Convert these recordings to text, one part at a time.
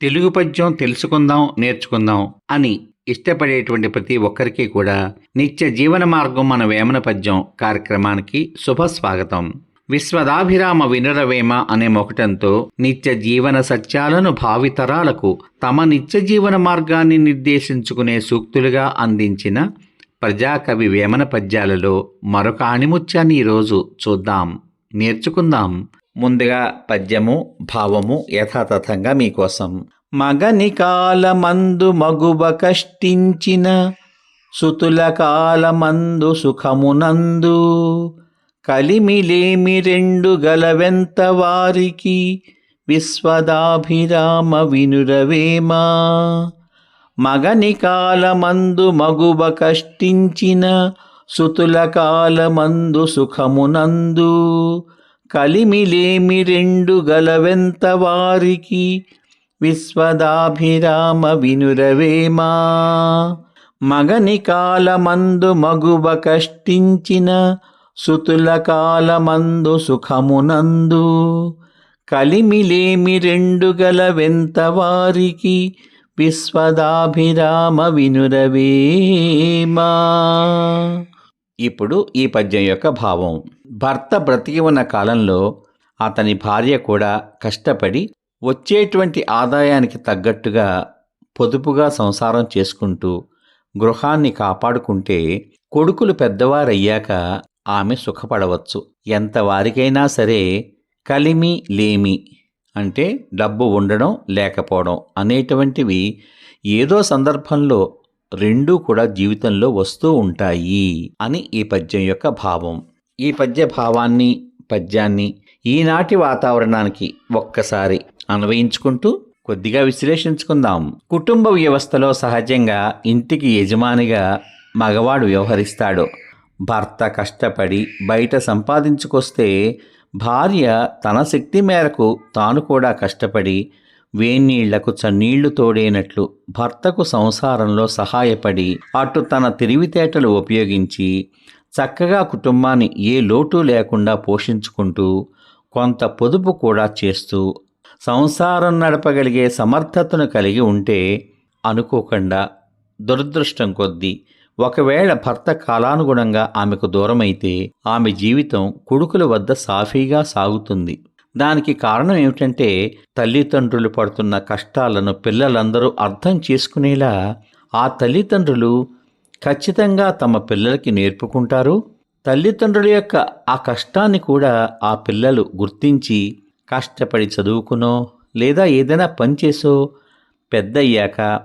తెలుగు పద్యం తెలుసుకుందాం నేర్చుకుందాం అని ఇష్టపడేటువంటి ప్రతి ఒక్కరికి కూడా నిత్య జీవన మార్గం మన వేమన పద్యం కార్యక్రమానికి శుభ స్వాగతం. విశ్వదాభిరామ వినురవేమ అనే మొకటంతో నిత్య జీవన సత్యాలను భావితరాలకు తమ నిత్య జీవన మార్గాన్ని నిర్దేశించుకునే సూక్తులుగా అందించిన ప్రజాకవి వేమన పద్యాలలో మరొక ఆణిముత్యాన్ని ఈరోజు చూద్దాం. నేర్చుకుందాం. ముందుగా పద్యము భావము యథాతథంగా మీకోసం. మగని కాలమందు మగువ కష్టించిన సుతుల కాలమందు సుఖమునందు కలిమిలేమి రెండు గలవెంత వారికి విశ్వదాభిరామ వినురవేమా. మగని కాలమందు మగువ కష్టించిన సుతుల కాలమందు సుఖమునందు కలిమిలేమి రెండు గలవెంత వారికి విశ్వదాభిరామ వినురవేమా? మగని కాలమందు మగువ కష్టించిన సుతుల కాలమందు సుఖమునందు. కలిమిలేమి రెండు గలవెంత వారికి విశ్వదాభిరామ వినురవేమా? ఇప్పుడు ఈ పద్యం యొక్క భావం. భర్త బ్రతికి ఉన్న కాలంలో అతని భార్య కూడా కష్టపడి వచ్చేటువంటి ఆదాయానికి తగ్గట్టుగా పొదుపుగా సంసారం చేసుకుంటూ గృహాన్ని కాపాడుకుంటే కొడుకులు పెద్దవారయ్యాక ఆమె సుఖపడవచ్చు. ఎంత వారికైనా సరే కలిమి లేమి అంటే డబ్బు ఉండడం లేకపోవడం అనేటువంటివి ఏదో సందర్భంలో రెండూ కూడా జీవితంలో వస్తూ ఉంటాయి అని ఈ పద్యం యొక్క భావం. ఈ పద్య భావాన్ని పద్యాన్ని ఈనాటి వాతావరణానికి ఒక్కసారి అన్వయించుకుంటూ కొద్దిగా విశ్లేషించుకుందాం. కుటుంబ వ్యవస్థలో సహజంగా ఇంటికి యజమానిగా మగవాడు వ్యవహరిస్తాడు. భర్త కష్టపడి బయట సంపాదించుకొస్తే భార్య తన శక్తి మేరకు తాను కూడా కష్టపడి వేణీళ్ళకు చన్నీళ్ళు తోడేనట్లు భర్తకు సంసారంలో సహాయపడి అటు తన తెలివితేటలు ఉపయోగించి చక్కగా కుటుంబాన్ని ఏ లోటు లేకుండా పోషించుకుంటూ కొంత పొదుపు కూడా చేస్తూ సంసారం నడపగలిగే సమర్థతను కలిగి ఉంటే అనుకోకుండా దురదృష్టం కొద్దీ ఒకవేళ భర్త కాలానుగుణంగా ఆమెకు దూరమైతే ఆమె జీవితం కొడుకుల వద్ద సాఫీగా సాగుతుంది. దానికి కారణం ఏమిటంటే తల్లిదండ్రులు పడుతున్న కష్టాలను పిల్లలందరూ అర్థం చేసుకునేలా ఆ తల్లిదండ్రులు ఖచ్చితంగా తమ పిల్లలకి నేర్పుకుంటారు. తల్లిదండ్రుల యొక్క ఆ కష్టాన్ని కూడా ఆ పిల్లలు గుర్తించి కష్టపడి చదువుకునో లేదా ఏదైనా పనిచేసో పెద్దయ్యాక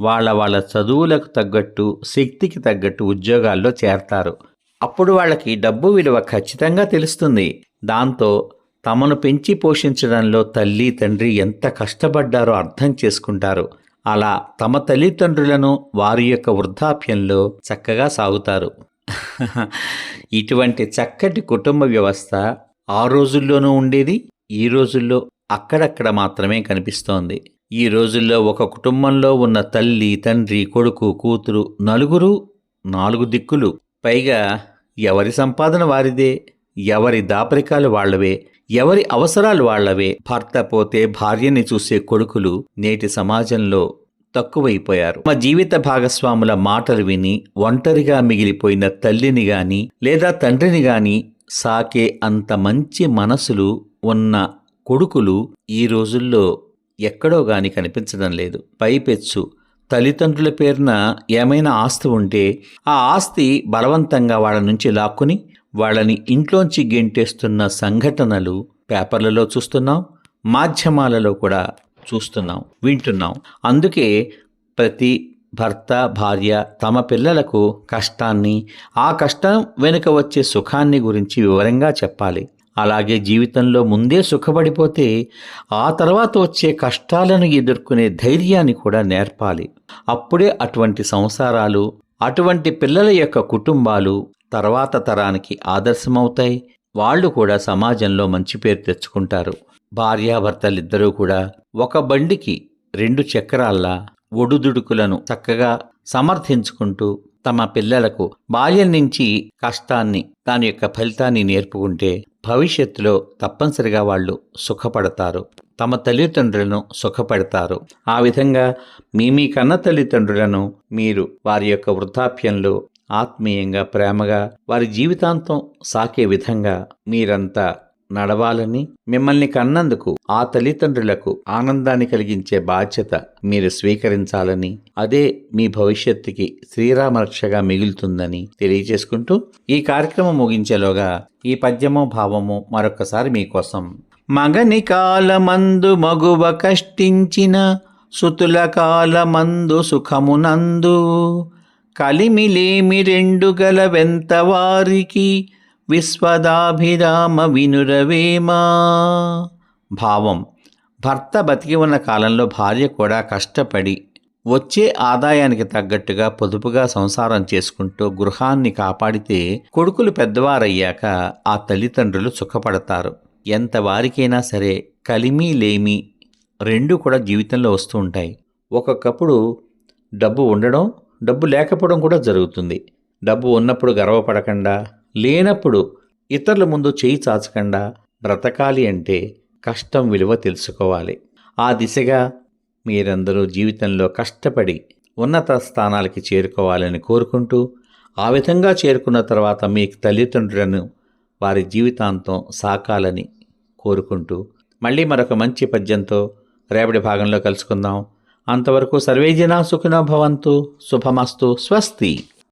వాళ్ళ వాళ్ళ చదువులకు తగ్గట్టు శక్తికి తగ్గట్టు ఉద్యోగాల్లో చేరతారు. అప్పుడు వాళ్ళకి డబ్బు విలువ ఖచ్చితంగా తెలుస్తుంది. దాంతో తమను పెంచి పోషించడంలో తల్లి తండ్రి ఎంత కష్టపడ్డారో అర్థం చేసుకుంటారు. అలా తమ తల్లిదండ్రులను వారి యొక్క వృద్ధాప్యంలో చక్కగా సాగుతారు. ఇటువంటి చక్కటి కుటుంబ వ్యవస్థ ఆ రోజుల్లోనూ ఉండేది ఈ రోజుల్లో అక్కడక్కడ మాత్రమే కనిపిస్తోంది. ఈ రోజుల్లో ఒక కుటుంబంలో ఉన్న తల్లి తండ్రి కొడుకు కూతురు నలుగురు నాలుగు దిక్కులు. పైగా ఎవరి సంపాదన వారిదే ఎవరి దాపరికాలు వాళ్ళవే ఎవరి అవసరాలు వాళ్ళవే భర్త పోతే భార్యని చూసే కొడుకులు నేటి సమాజంలో తక్కువైపోయారు. మా జీవిత భాగస్వాముల మాటలు విని ఒంటరిగా మిగిలిపోయిన తల్లిని గాని లేదా తండ్రిని గాని సాకే అంత మంచి మనసులు ఉన్న కొడుకులు ఈ రోజుల్లో ఎక్కడో గాని కనిపించడం లేదు. పైపెచ్చు. తల్లిదండ్రుల పేరున ఏమైనా ఆస్తి ఉంటే ఆ ఆస్తి బలవంతంగా వాళ్ళ నుంచి లాక్కుని వాళ్ళని ఇంట్లోంచి గెంటేస్తున్న సంఘటనలు పేపర్లలో చూస్తున్నాం మాధ్యమాలలో కూడా చూస్తున్నాం వింటున్నాం. అందుకే ప్రతి భర్త భార్య తమ పిల్లలకు కష్టాన్ని ఆ కష్టం వెనుక వచ్చే సుఖాన్ని గురించి వివరంగా చెప్పాలి. అలాగే జీవితంలో ముందే సుఖపడిపోతే ఆ తర్వాత వచ్చే కష్టాలను ఎదుర్కొనే ధైర్యాన్ని కూడా నేర్పాలి. అప్పుడే అటువంటి సంసారాలు అటువంటి పిల్లల యొక్క కుటుంబాలు తర్వాత తరానికి ఆదర్శమవుతాయి. వాళ్ళు కూడా సమాజంలో మంచి పేరు తెచ్చుకుంటారు. భార్యాభర్తలిద్దరూ కూడా ఒక బండికి రెండు చక్రాల్లా ఒడుదుడుకులను చక్కగా సమర్థించుకుంటూ తమ పిల్లలకు బాల్యం నుంచి కష్టాన్ని దాని యొక్క ఫలితాన్ని నేర్పుకుంటే భవిష్యత్తులో తప్పనిసరిగా వాళ్ళు సుఖపడతారు. తమ తల్లిదండ్రులను సుఖపడతారు. ఆ విధంగా మీ మీ కన్న తల్లిదండ్రులను మీరు వారి యొక్క వృద్ధాప్యంలో ఆత్మీయంగా ప్రేమగా వారి జీవితాంతం సాకే విధంగా మీరంతా నడవాలని మిమ్మల్ని కన్నందుకు ఆ తల్లిదండ్రులకు ఆనందాన్ని కలిగించే బాధ్యత మీరు స్వీకరించాలని అదే మీ భవిష్యత్తుకి శ్రీరామరక్షగా మిగులుతుందని తెలియజేసుకుంటూ ఈ కార్యక్రమం ముగించేలోగా ఈ పద్యము భావము మరొకసారి మీకోసం. మగని కాలమందు మగువ కష్టించిన సుతుల కాలమందు సుఖమునందు కలిమిలేమి రెండు గలవెంత వారికి విశ్వదాభిరామ వినురవేమా? భావం. భర్త బతికి ఉన్న కాలంలో భార్య కూడా కష్టపడి వచ్చే ఆదాయానికి తగ్గట్టుగా పొదుపుగా సంసారం చేసుకుంటూ గృహాన్ని కాపాడితే కొడుకులు పెద్దవారయ్యాక ఆ తల్లిదండ్రులు సుఖపడతారు. ఎంత వారికైనా సరే కలిమి లేమి రెండు కూడా జీవితంలో వస్తూ ఉంటాయి. ఒక్కొక్కప్పుడు డబ్బు ఉండడం డబ్బు లేకపోవడం కూడా జరుగుతుంది. డబ్బు ఉన్నప్పుడు గర్వపడకుండా లేనప్పుడు ఇతరుల ముందు చేయి చాచకుండా బ్రతకాలి అంటే కష్టం విలువ తెలుసుకోవాలి. ఆ దిశగా మీరందరూ జీవితంలో కష్టపడి ఉన్నత స్థానాలకి చేరుకోవాలని కోరుకుంటూ ఆ విధంగా చేరుకున్న తర్వాత మీ తల్లిదండ్రులను వారి జీవితాంతం సాకాలని కోరుకుంటూ మళ్ళీ మరొక మంచి పద్యంతో రేపటి భాగంలో కలుసుకుందాం. అంతవరకు సర్వేజన సుఖినో భవంతు శుభమస్తు స్వస్తి.